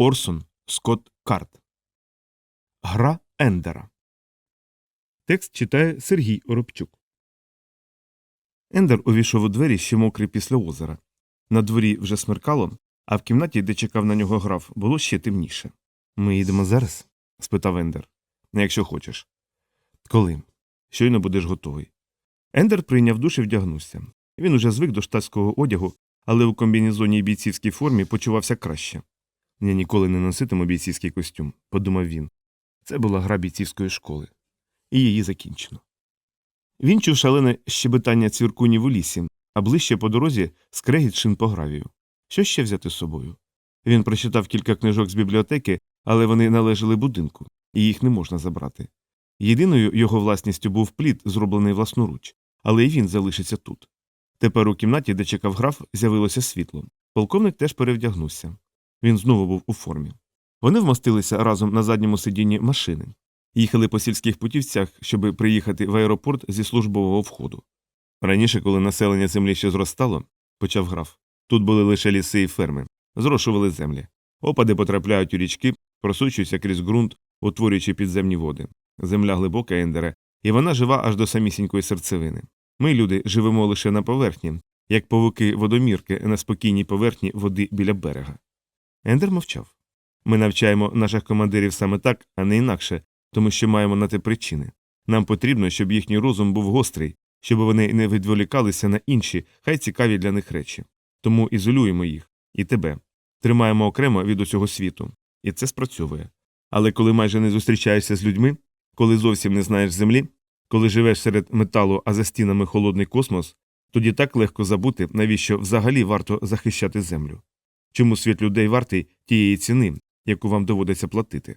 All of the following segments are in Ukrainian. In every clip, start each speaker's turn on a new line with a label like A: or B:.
A: Орсон Скотт Карт. Гра Ендера. Текст читає Сергій Оробчук. Ендер увійшов у двері ще мокрий після озера. На дворі вже смеркало, а в кімнаті, де чекав на нього граф, було ще темніше. Ми їдемо зараз? спитав Ендер. Якщо хочеш. Коли? Щойно будеш готовий. Ендер прийняв душ і вдягнувся. Він уже звик до штатського одягу, але у комбінезонній бійцівській формі почувався краще. Я ніколи не носитиму бійцівський костюм, подумав він. Це була гра бійцівської школи. І її закінчено. Він чув шалене щебетання цвіркунів у лісі, а ближче по дорозі скрегіт шин по гравію. Що ще взяти з собою? Він прочитав кілька книжок з бібліотеки, але вони належали будинку, і їх не можна забрати. Єдиною його власністю був плід, зроблений власноруч, але й він залишиться тут. Тепер у кімнаті, де чекав граф, з'явилося світло. Полковник теж перевдягнувся. Він знову був у формі. Вони вмостилися разом на задньому сидінні машини, їхали по сільських путівцях, щоб приїхати в аеропорт зі службового входу. Раніше, коли населення землі ще зростало, почав граф, тут були лише ліси і ферми, зрошували землі. Опади потрапляють у річки, просочуються крізь ґрунт, утворюючи підземні води. Земля глибока ендере, і вона жива аж до самісінької серцевини. Ми, люди, живемо лише на поверхні, як павуки водомірки на спокійній поверхні води біля берега. Ендер мовчав. Ми навчаємо наших командирів саме так, а не інакше, тому що маємо на те причини. Нам потрібно, щоб їхній розум був гострий, щоб вони не відволікалися на інші, хай цікаві для них речі. Тому ізолюємо їх і тебе. Тримаємо окремо від усього світу. І це спрацьовує. Але коли майже не зустрічаєшся з людьми, коли зовсім не знаєш землі, коли живеш серед металу, а за стінами холодний космос, тоді так легко забути, навіщо взагалі варто захищати землю. Чому світ людей вартий тієї ціни, яку вам доводиться платити?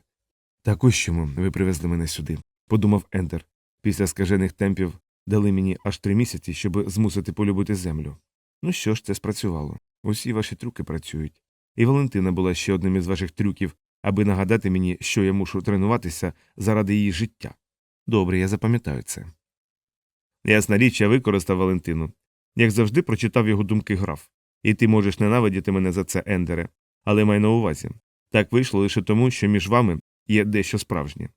A: Так ось чому ви привезли мене сюди, подумав Ендер. Після скажених темпів дали мені аж три місяці, щоб змусити полюбити землю. Ну що ж, це спрацювало. Усі ваші трюки працюють. І Валентина була ще одним із ваших трюків, аби нагадати мені, що я мушу тренуватися заради її життя. Добре, я запам'ятаю це. Ясна річ, я використав Валентину. Як завжди, прочитав його думки граф. І ти можеш ненавидіти мене за це, Ендере, але май на увазі. Так вийшло лише тому, що між вами є дещо справжнє.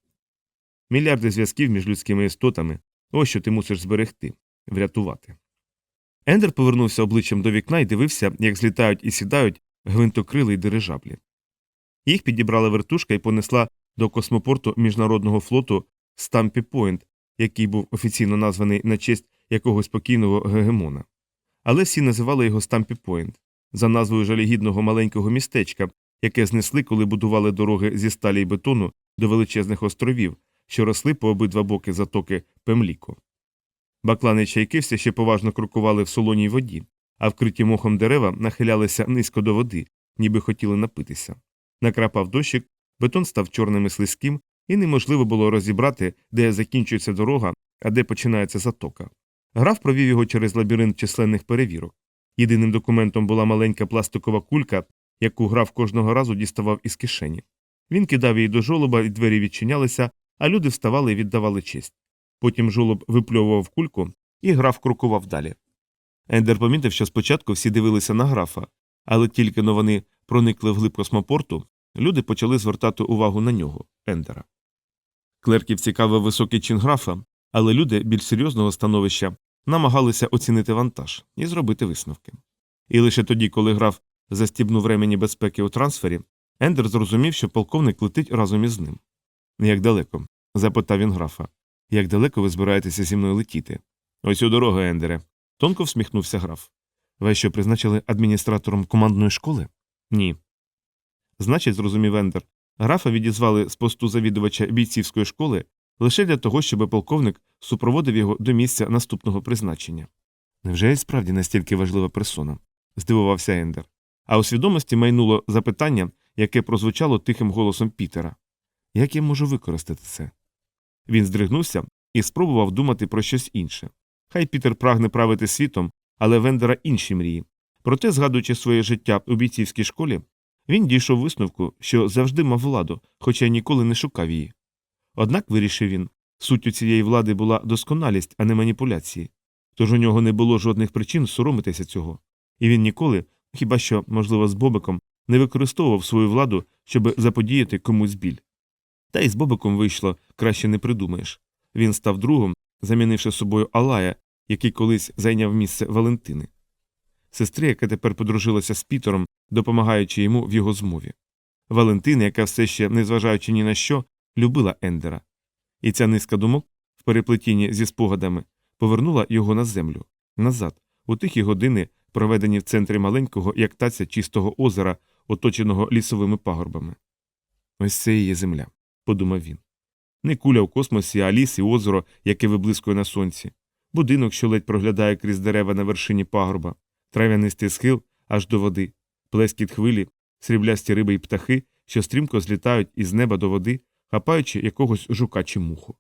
A: Мільярди зв'язків між людськими істотами ось що ти мусиш зберегти, врятувати. Ендер повернувся обличчям до вікна і дивився, як злітають і сідають гвинтокрили й дирижаблі. Їх підібрала вертушка і понесла до космопорту міжнародного флоту Стампі Пойнт, який був офіційно названий на честь якогось покійного гегемона. Але всі називали його Стампі Пойнт за назвою жалігідного маленького містечка, яке знесли, коли будували дороги зі сталі й бетону до величезних островів, що росли по обидва боки затоки Пемліко. Баклани чайки все ще поважно крокували в солоній воді, а вкриті мохом дерева нахилялися низько до води, ніби хотіли напитися. Накрапав дощик, бетон став чорним і слизьким, і неможливо було розібрати, де закінчується дорога, а де починається затока. Граф провів його через лабіринт численних перевірок. Єдиним документом була маленька пластикова кулька, яку граф кожного разу діставав із кишені. Він кидав її до жолоба, і двері відчинялися, а люди вставали і віддавали честь. Потім жолоб випльовував кульку, і граф крокував далі. Ендер помітив, що спочатку всі дивилися на графа, але тільки но вони проникли в глиб космопорту, люди почали звертати увагу на нього, Ендера. Клерків цікавив високий чин графа, але люди більш серйозного становища намагалися оцінити вантаж і зробити висновки. І лише тоді, коли граф застібнув ремені безпеки у трансфері, Ендер зрозумів, що полковник летить разом із ним. Як далеко? запитав він графа. Як далеко ви збираєтеся зі мною летіти? Ось у дорогу, Ендере. Тонко всміхнувся граф. Ви що призначили адміністратором командної школи? Ні. Значить, зрозумів Ендер, графа відізвали з посту завідувача бійцівської школи лише для того, щоб полковник супроводив його до місця наступного призначення. Невже я справді настільки важлива персона? здивувався Ендер. А у свідомості майнуло запитання, яке прозвучало тихим голосом Пітера як я можу використати це? Він здригнувся і спробував думати про щось інше. Хай Пітер прагне правити світом, але Вендера інші мрії. Проте, згадуючи своє життя у бійцівській школі, він дійшов висновку, що завжди мав владу, хоча ніколи не шукав її. Однак, вирішив він, суттю цієї влади була досконалість, а не маніпуляції. Тож у нього не було жодних причин соромитися цього, і він ніколи, хіба що, можливо, з Бобиком, не використовував свою владу, щоб заподіяти комусь біль. Та й з Бобиком вийшло, краще не придумаєш. Він став другом, замінивши собою Алая, який колись зайняв місце Валентини. Сестри, яка тепер подружилася з Пітером, допомагаючи йому в його змові. Валентина, яка все ще, незважаючи ні на що, любила Ендера. І ця низка думок, в переплетінні зі спогадами, повернула його на землю, назад, у тихі години, проведені в центрі маленького, як таця чистого озера, оточеного лісовими пагорбами. Ось це і є земля, подумав він. Не куля в космосі, а ліс і озеро, яке виблискує на сонці, будинок, що ледь проглядає крізь дерева на вершині пагорба, трав'янистий схил аж до води, плескіт хвилі, сріблясті риби й птахи, що стрімко злітають із неба до води, хапаючи якогось жука чи муху.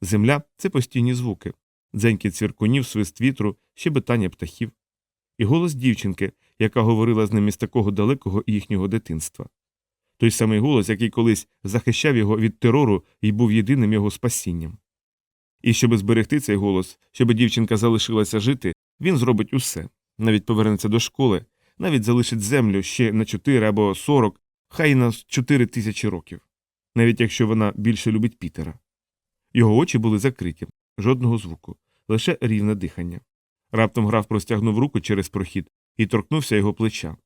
A: Земля це постійні звуки, дзенькіт цвіркунів, свист вітру, щебетання птахів, і голос дівчинки, яка говорила з ним із такого далекого їхнього дитинства. Той самий голос, який колись захищав його від терору і був єдиним його спасінням. І щоб зберегти цей голос, щоб дівчинка залишилася жити, він зробить усе навіть повернеться до школи, навіть залишить землю ще на 4 або 40, хай на 4 тисячі років, навіть якщо вона більше любить Пітера. Його очі були закриті, жодного звуку, лише рівне дихання. Раптом граф простягнув руку через прохід і торкнувся його плеча.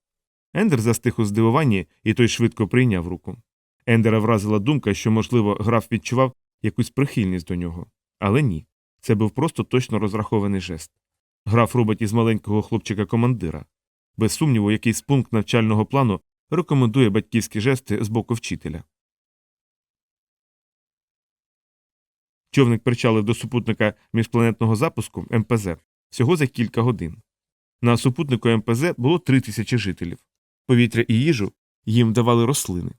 A: Ендер застиг у здивуванні, і той швидко прийняв руку. Ендера вразила думка, що, можливо, граф відчував якусь прихильність до нього. Але ні. Це був просто точно розрахований жест. Граф робить із маленького хлопчика командира. Без сумніву, якийсь пункт навчального плану рекомендує батьківські жести з боку вчителя. Човник причалив до супутника міжпланетного запуску МПЗ всього за кілька годин. На супутнику МПЗ було три тисячі жителів. Повітря і їжу їм давали рослини.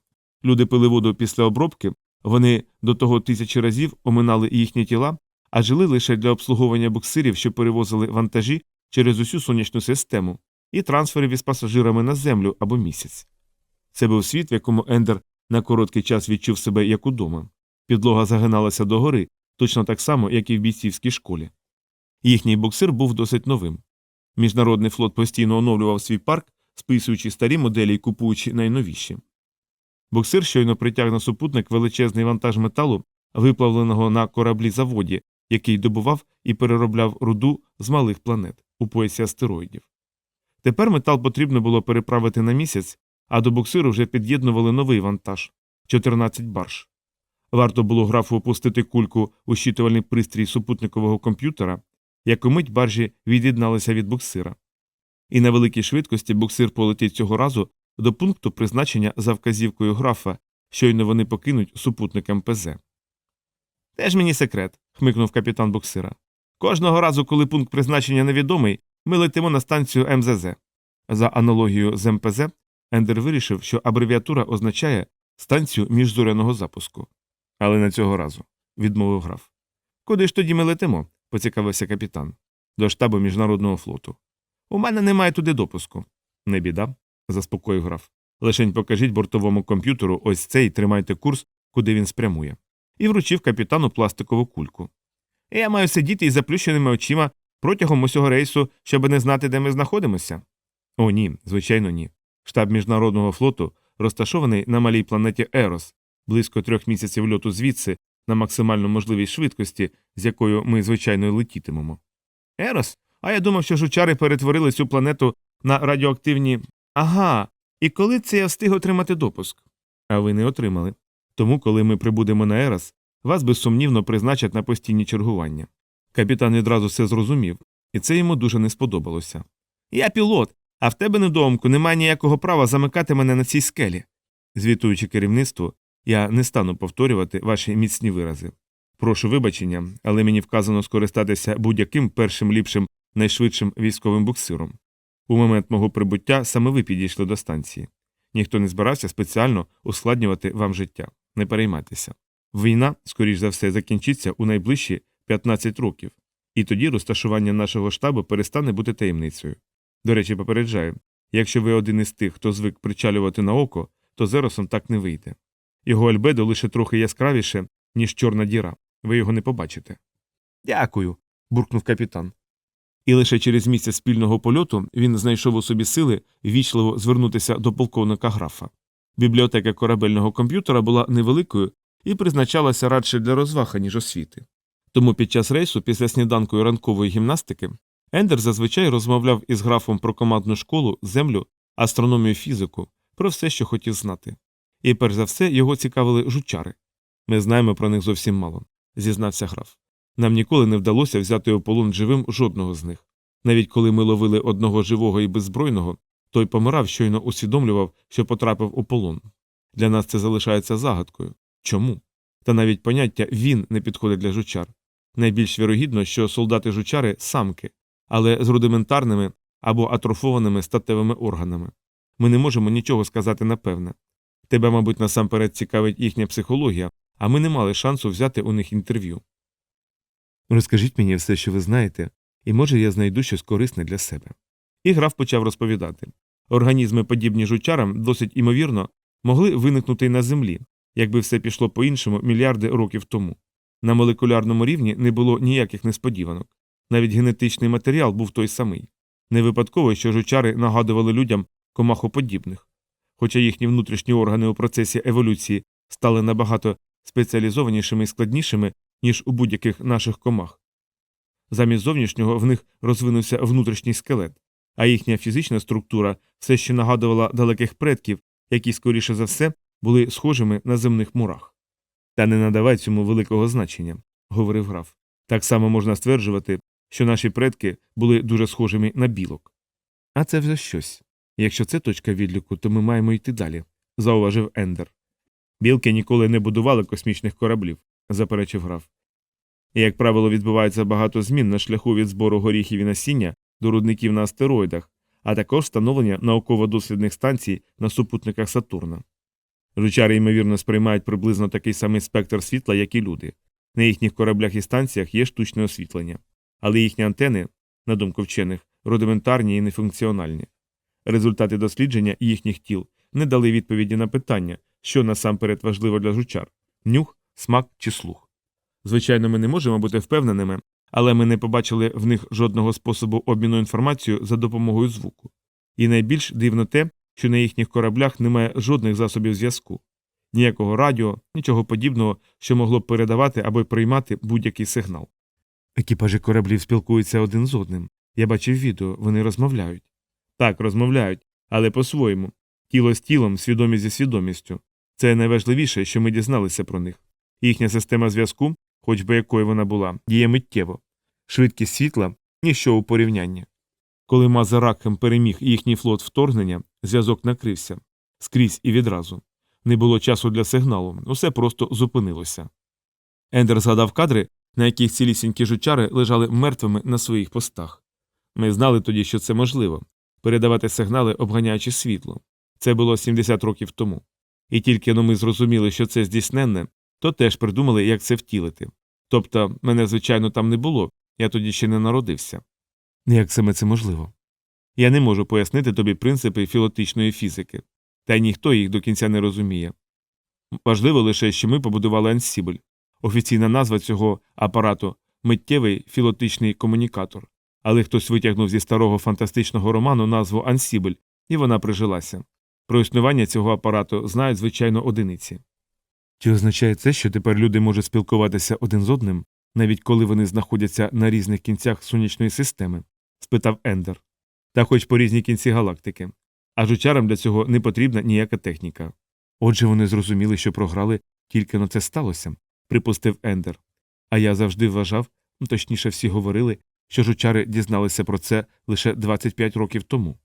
A: Люди пили воду після обробки, вони до того тисячі разів оминали їхні тіла, а жили лише для обслуговування буксирів, що перевозили вантажі через усю сонячну систему, і трансферів із пасажирами на землю або місяць. Це був світ, в якому Ендер на короткий час відчув себе як удома. Підлога загиналася догори, точно так само, як і в бійцівській школі. Їхній буксир був досить новим. Міжнародний флот постійно оновлював свій парк, списуючи старі моделі і купуючи найновіші. Буксир щойно притяг на супутник величезний вантаж металу, виплавленого на кораблі заводі, який добував і переробляв руду з малих планет у поясі астероїдів. Тепер метал потрібно було переправити на місяць, а до буксиру вже під'єднували новий вантаж 14 барж. Варто було графу опустити кульку у щитувальний пристрій супутникового комп'ютера, як умить баржі від'єдналися від буксира. І на великій швидкості буксир полетить цього разу до пункту призначення за вказівкою графа, щойно вони покинуть супутник МПЗ. Теж мені секрет, хмикнув капітан буксира. Кожного разу, коли пункт призначення невідомий, ми летимо на станцію МЗЗ. За аналогією з МПЗ, Ендер вирішив, що абревіатура означає станцію міжзоряного запуску. Але не цього разу, відмовив граф. Куди ж тоді ми летимо? поцікавився капітан. До штабу міжнародного флоту. У мене немає туди допуску. Не біда, заспокоїв граф. Лишень покажіть бортовому комп'ютеру ось цей тримайте курс, куди він спрямує. І вручив капітану пластикову кульку. Я маю сидіти із заплющеними очима протягом усього рейсу, щоб не знати, де ми знаходимося. О, ні, звичайно, ні. Штаб міжнародного флоту розташований на малій планеті Ерос, близько трьох місяців льоту звідси на максимально можливій швидкості, з якою ми, звичайно, летітимемо. Ерос? А я думав, що жучари перетворили цю планету на радіоактивні. Ага. І коли це я встиг отримати допуск? А ви не отримали. Тому, коли ми прибудемо на Ерос, вас безсумнівно призначать на постійні чергування. Капітан відразу все зрозумів, і це йому дуже не сподобалося. Я пілот, а в тебе недоумку немає ніякого права замикати мене на цій скелі. Звітуючи керівництву, я не стану повторювати ваші міцні вирази. Прошу вибачення, але мені вказано скористатися будь-яким першим ліпшим, найшвидшим військовим буксиром. У момент мого прибуття саме ви підійшли до станції. Ніхто не збирався спеціально ускладнювати вам життя. Не переймайтеся. Війна, скоріш за все, закінчиться у найближчі 15 років, і тоді розташування нашого штабу перестане бути таємницею. До речі, попереджаю якщо ви один із тих, хто звик причалювати на око, то зеросом так не вийде. Його альбедо лише трохи яскравіше, ніж чорна діра, ви його не побачите. Дякую. буркнув капітан. І лише через місяць спільного польоту він знайшов у собі сили ввічливо звернутися до полковника графа.
B: Бібліотека корабельного комп'ютера була невеликою і призначалася радше для розваги, ніж освіти. Тому під час рейсу, після сніданку ранкової гімнастики, Ендер зазвичай розмовляв із графом про командну школу, землю, астрономію, фізику, про все, що хотів знати. І перш за все його цікавили жучари. Ми знаємо про них зовсім мало, зізнався граф. Нам ніколи не вдалося взяти у полон живим жодного з них. Навіть коли ми ловили одного живого і беззбройного, той помирав, щойно усвідомлював, що потрапив у полон. Для нас це залишається загадкою. Чому? Та навіть поняття він не підходить для жучар. Найбільш вірогідно, що солдати жучари самки, але з рудиментарними або атрофованими статевими органами. Ми не можемо нічого сказати напевне. Тебе, мабуть, насамперед цікавить їхня психологія, а ми не мали шансу взяти у них інтерв'ю.
A: Розкажіть мені все, що ви знаєте, і може я знайду щось корисне для себе.
B: І граф почав розповідати. Організми, подібні жучарам, досить імовірно, могли виникнути й на землі, якби все пішло по-іншому мільярди років тому. На молекулярному рівні не було ніяких несподіванок. Навіть генетичний матеріал був той самий. Не випадково, що жучари нагадували людям комахоподібних. Хоча їхні внутрішні органи у процесі еволюції стали набагато спеціалізованішими і складнішими, ніж у будь-яких наших комах. Замість зовнішнього в них розвинувся внутрішній скелет, а їхня фізична структура все ще нагадувала далеких предків, які, скоріше за все, були схожими на земних мурах. Та не надавай цьому великого значення, говорив граф. Так само можна стверджувати, що наші предки були дуже схожими на білок.
A: А це вже щось. Якщо це точка відліку, то ми маємо йти далі, зауважив Ендер.
B: Білки ніколи не будували космічних кораблів, заперечив граф. Як правило, відбувається багато змін на шляху від збору горіхів і насіння до рудників на астероїдах, а також встановлення науково-дослідних станцій на супутниках Сатурна. Жучари, ймовірно, сприймають приблизно такий самий спектр світла, як і люди. На їхніх кораблях і станціях є штучне освітлення, але їхні антени, на думку вчених, рудиментарні і нефункціональні. Результати дослідження їхніх тіл не дали відповіді на питання, що насамперед важливо для жучар нюх, смак чи слух. Звичайно, ми не можемо бути впевненими, але ми не побачили в них жодного способу обміну інформацією за допомогою звуку. І найбільш дивно те, що на їхніх кораблях немає жодних засобів зв'язку, ніякого радіо, нічого подібного, що могло б передавати або приймати будь-який сигнал.
A: Екіпажі кораблів спілкуються один з одним. Я бачив відео, вони розмовляють.
B: Так, розмовляють, але по-своєму. Тіло з тілом, свідомість зі свідомістю. Це найважливіше, що ми дізналися про них. Їхня система зв'язку, хоч би якою вона була, діє миттєво. Швидкість світла ніщо у порівнянні. Коли Мазаракхем переміг їхній флот вторгнення, зв'язок накрився скрізь і відразу. Не було часу для сигналу, усе просто зупинилося. Ендер згадав кадри, на яких цілісінькі жучари лежали мертвими на своїх постах. Ми знали тоді, що це можливо передавати сигнали, обганяючи світло. Це було 70 років тому. І тільки но ми зрозуміли, що це здійсненне, то теж придумали, як це втілити. Тобто, мене, звичайно, там не було, я тоді ще не народився.
A: Як саме це можливо?
B: Я не можу пояснити тобі принципи філотичної фізики, та й ніхто їх до кінця не розуміє. Важливо лише, що ми побудували ансібль. Офіційна назва цього апарату миттєвий філотичний комунікатор. Але хтось витягнув зі старого фантастичного роману назву Ансібль, і вона прижилася. Про існування цього апарату знають, звичайно, одиниці.
A: Чи означає це, що тепер люди можуть спілкуватися один з одним, навіть коли вони знаходяться на різних кінцях сонячної системи? спитав Ендер.
B: Та хоч по різні кінці галактики. А жучарам для цього не потрібна ніяка техніка.
A: Отже, вони зрозуміли, що програли, тільки но це сталося, припустив Ендер. А я завжди вважав, точніше, всі говорили, що жучари дізналися про це лише 25 років тому.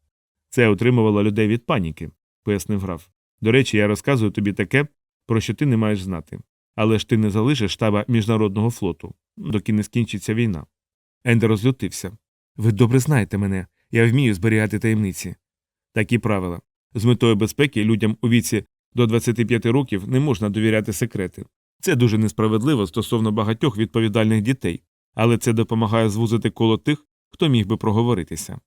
B: Це отримувало людей від паніки, пояснив граф. До речі, я розказую тобі таке, про що ти не маєш знати. Але ж ти не залишиш штаба міжнародного флоту, доки не скінчиться війна. Ендер розлютився.
A: Ви добре знаєте мене, я вмію зберігати таємниці.
B: Такі правила. З метою безпеки людям у віці до 25 років не можна довіряти секрети. Це дуже несправедливо стосовно багатьох відповідальних дітей, але це допомагає звузити коло тих, хто міг би проговоритися.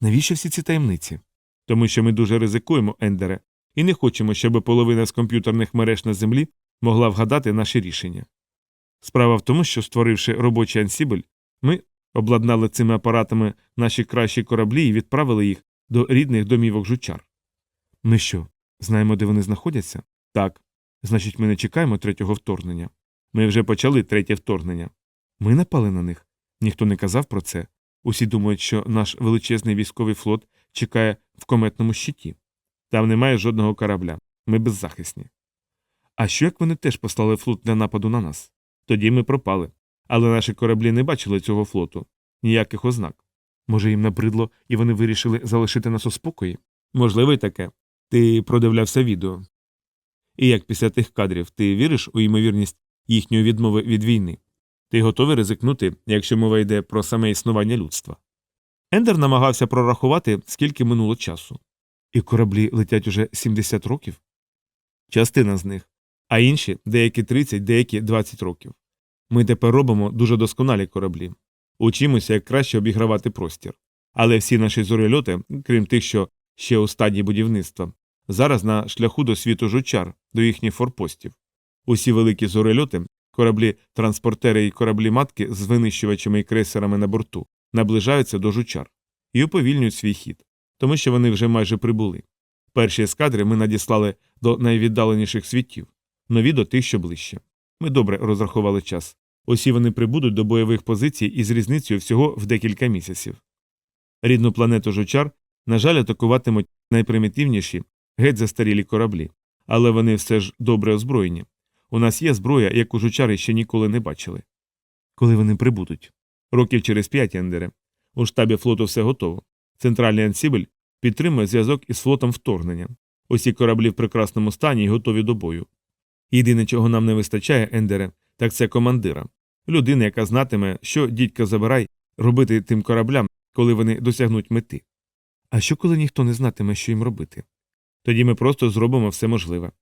A: Навіщо всі ці таємниці?
B: Тому що ми дуже ризикуємо, Ендере, і не хочемо, щоб половина з комп'ютерних мереж на землі могла вгадати наші рішення. Справа в тому, що, створивши робочий ансібль, ми обладнали цими апаратами наші кращі кораблі і відправили їх до рідних домівок жучар.
A: Ми що, Знаємо, де вони знаходяться?
B: Так.
A: Значить, ми не чекаємо третього вторгнення.
B: Ми вже почали третє вторгнення.
A: Ми напали на них. Ніхто не казав про це. Усі думають, що наш величезний військовий флот чекає в кометному щиті.
B: Там немає жодного корабля. Ми беззахисні.
A: А що як вони теж послали флот для нападу на нас?
B: Тоді ми пропали. Але наші кораблі не бачили цього флоту. Ніяких ознак.
A: Може, їм набридло, і вони вирішили залишити нас у спокої?
B: Можливо, й таке. Ти продивлявся відео. І як після тих кадрів ти віриш у ймовірність їхньої відмови від війни? Ти готовий ризикнути, якщо мова йде про саме існування людства? Ендер намагався прорахувати, скільки минуло часу.
A: І кораблі летять уже 70 років?
B: Частина з них, а інші деякі 30, деякі 20 років. Ми тепер робимо дуже досконалі кораблі. Учимося, як краще обігравати простір. Але всі наші зорельоти, крім тих, що ще у стадії будівництва, зараз на шляху до світу жучар, до їхніх форпостів. Усі великі зорельоти, кораблі транспортери і кораблі матки з винищувачами і крейсерами на борту, наближаються до жучар і уповільнюють свій хід, тому що вони вже майже прибули. Перші ескадри ми надіслали до найвіддаленіших світів, нові до тих, що ближче. Ми добре розрахували час. Усі вони прибудуть до бойових позицій із різницею всього в декілька місяців. Рідну планету жучар, на жаль, атакуватимуть найпримітивніші, геть застарілі кораблі, але вони все ж добре озброєні. У нас є зброя, яку жучари ще ніколи не бачили.
A: Коли вони прибудуть?
B: Років через п'ять, Ендере. У штабі флоту все готово. Центральний ансібель підтримує зв'язок із флотом вторгнення. Усі кораблі в прекрасному стані і готові до бою. Єдине, чого нам не вистачає, Ендере, так це командира. Людина, яка знатиме, що дідька забирай робити тим кораблям, коли вони досягнуть мети.
A: А що коли ніхто не знатиме, що їм робити?
B: Тоді ми просто зробимо все можливе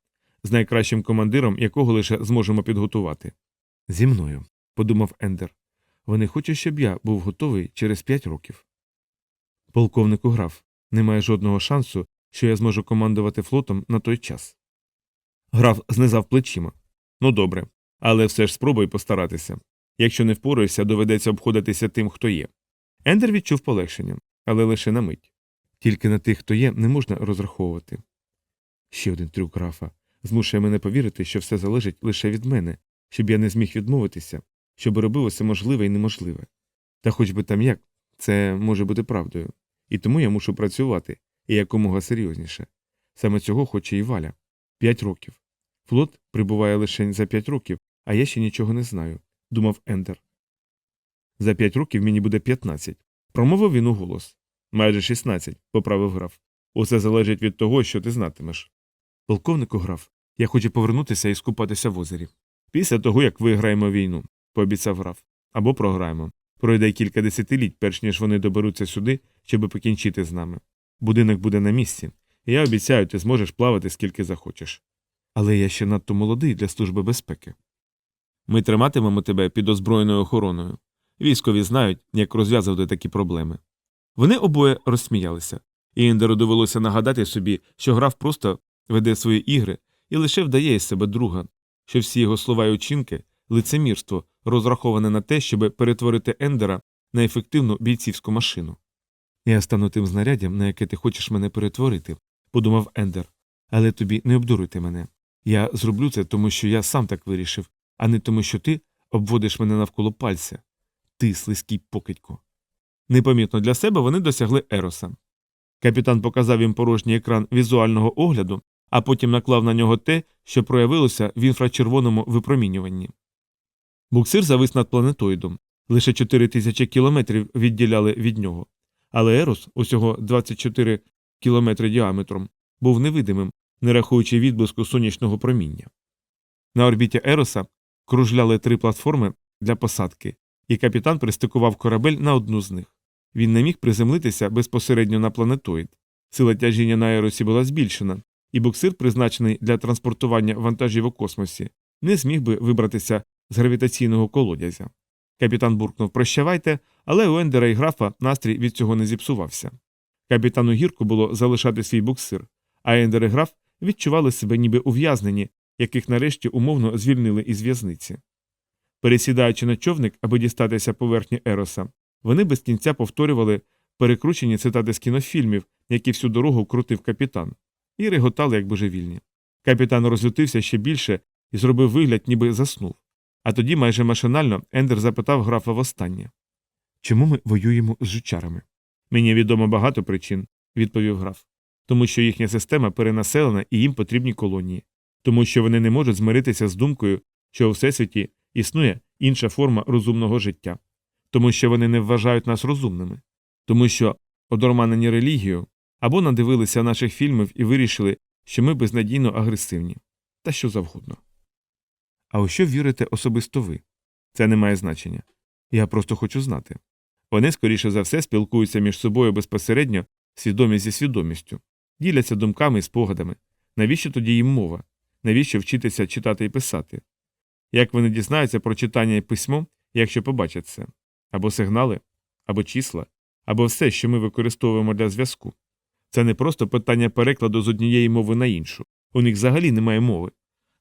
B: з найкращим командиром, якого лише зможемо підготувати.
A: Зі мною, подумав Ендер. Вони хочуть, щоб я був готовий через п'ять років. Полковнику граф, немає жодного шансу, що я зможу командувати флотом на той час.
B: Граф знизав плечима. Ну добре, але все ж спробуй постаратися. Якщо не впораєшся, доведеться обходитися тим, хто є. Ендер відчув полегшення, але лише на мить.
A: Тільки на тих, хто є, не можна розраховувати. Ще один трюк графа змушує мене повірити, що все залежить лише від мене, щоб я не зміг відмовитися, щоб робив усе можливе і неможливе. Та хоч би там як, це може бути правдою. І тому я мушу працювати і якомога серйозніше. Саме цього хоче і валя. П'ять років. Флот прибуває лише за п'ять років, а я ще нічого не знаю, думав Ендер.
B: За п'ять років мені буде п'ятнадцять. Промовив він у голос. Майже шістнадцять, поправив граф. Усе залежить від того, що ти знатимеш.
A: Полковнику граф, я хочу повернутися і скупатися в озері.
B: Після того, як виграємо війну, пообіцяв граф. Або програємо. Пройде кілька десятиліть, перш ніж вони доберуться сюди, щоб покінчити з нами. Будинок буде на місці, я обіцяю, ти зможеш плавати скільки захочеш.
A: Але я ще надто молодий для служби безпеки.
B: Ми триматимемо тебе під озброєною охороною. Військові знають, як розв'язувати такі проблеми. Вони обоє розсміялися, і Ендеру довелося нагадати собі, що граф просто веде свої ігри і лише вдає із себе друга, що всі його слова й учинки лицемірство, розраховане на те, щоб перетворити Ендера на ефективну бійцівську машину.
A: Я стану тим знаряддям, на яке ти хочеш мене перетворити, подумав Ендер. Але тобі не обдурити мене. Я зроблю це, тому що я сам так вирішив, а не тому, що ти обводиш мене навколо пальця. Ти слизький покидько.
B: Непомітно для себе вони досягли Ероса. Капітан показав їм порожній екран візуального огляду, а потім наклав на нього те, що проявилося в інфрачервоному випромінюванні. Буксир завис над планетоїдом. Лише 4 тисячі кілометрів відділяли від нього. Але Ерос, усього 24 кілометри діаметром, був невидимим, не рахуючи відблиску сонячного проміння. На орбіті Ероса кружляли три платформи для посадки, і капітан пристикував корабель на одну з них. Він не міг приземлитися безпосередньо на планетоїд. Сила тяжіння на Еросі була збільшена, і буксир, призначений для транспортування вантажів у космосі, не зміг би вибратися з гравітаційного колодязя. Капітан буркнув Прощавайте, але у Ендера і графа настрій від цього не зіпсувався. Капітану гірко було залишати свій буксир, а Ендер і граф відчували себе ніби ув'язнені, яких нарешті умовно звільнили із в'язниці. Пересідаючи на човник, аби дістатися поверхні Ероса, вони без кінця повторювали перекручені цитати з кінофільмів, які всю дорогу крутив капітан. І реготали, як божевільні. Капітан розлютився ще більше і зробив вигляд, ніби заснув. А тоді майже машинально Ендер запитав графа востаннє.
A: Чому ми воюємо з жучарами?
B: Мені відомо багато причин, відповів граф. Тому що їхня система перенаселена і їм потрібні колонії, тому що вони не можуть змиритися з думкою, що у всесвіті існує інша форма розумного життя, тому що вони не вважають нас розумними, тому що одорманені релігію або надивилися наших фільмів і вирішили, що ми безнадійно агресивні, та що завгодно.
A: А у що вірите особисто ви?
B: Це не має значення. Я просто хочу знати. Вони, скоріше за все, спілкуються між собою безпосередньо, свідомість зі свідомістю, діляться думками і спогадами. Навіщо тоді їм мова? Навіщо вчитися читати і писати? Як вони дізнаються про читання і письмо, якщо побачать це? Або сигнали, або числа, або все, що ми використовуємо для зв'язку. Це не просто питання перекладу з однієї мови на іншу. У них взагалі немає мови.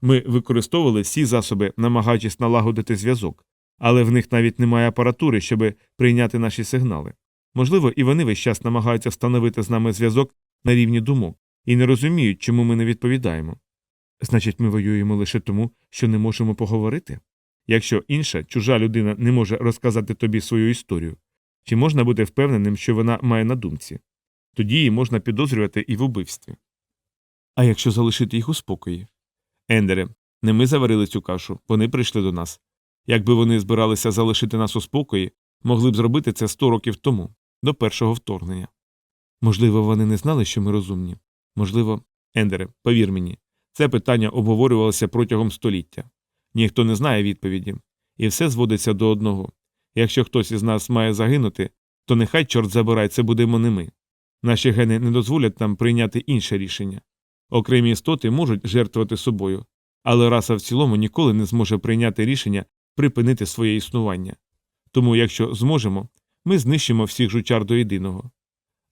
B: Ми використовували всі засоби, намагаючись налагодити зв'язок, але в них навіть немає апаратури, щоб прийняти наші сигнали. Можливо, і вони весь час намагаються встановити з нами зв'язок на рівні думок і не розуміють, чому ми не відповідаємо.
A: Значить, ми воюємо лише тому, що не можемо поговорити?
B: Якщо інша чужа людина не може розказати тобі свою історію, чи можна бути впевненим, що вона має на думці? Тоді її можна підозрювати і в убивстві.
A: А якщо залишити їх у спокої?
B: Ендере, не ми заварили цю кашу, вони прийшли до нас. Якби вони збиралися залишити нас у спокої, могли б зробити це сто років тому, до першого вторгнення.
A: Можливо, вони не знали, що ми розумні. Можливо,
B: Ендере, повір мені, це питання обговорювалося протягом століття. Ніхто не знає відповіді, і все зводиться до одного. Якщо хтось із нас має загинути, то нехай чорт забирай, це будемо не ми. Наші гени не дозволять нам прийняти інше рішення. Окремі істоти можуть жертвувати собою, але раса в цілому ніколи не зможе прийняти рішення припинити своє існування. Тому, якщо зможемо, ми знищимо всіх жучар до єдиного.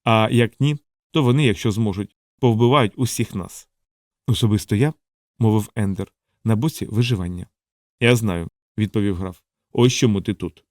B: А як ні, то вони, якщо зможуть, повбивають усіх нас.
A: особисто я, мовив Ендер, на боці виживання.
B: Я знаю, відповів граф. Ось чому ти тут.